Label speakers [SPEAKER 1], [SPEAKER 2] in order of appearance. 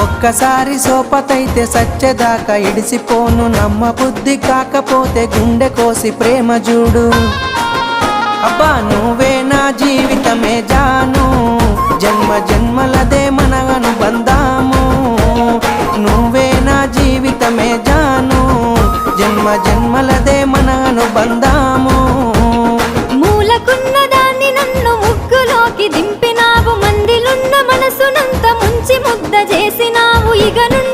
[SPEAKER 1] ఒక్కసారి సోపతైతే సచ్చేదాకా ఇడిసిపోను నమ్మ బుద్ధి కాకపోతే గుండె కోసి ప్రేమ చూడు. అబ్బా నువ్వే నా జీవితమే జాను. జన్మ జన్మలదే మన బందాము నువ్వే నా జీవితమే జాను. జన్మ జన్మలదే మన బందాము
[SPEAKER 2] మూలకున్న దాన్ని నన్ను ముగ్గులోకి దింపినావు మందిలున్న మనసు చేసినావు ఇగనుండి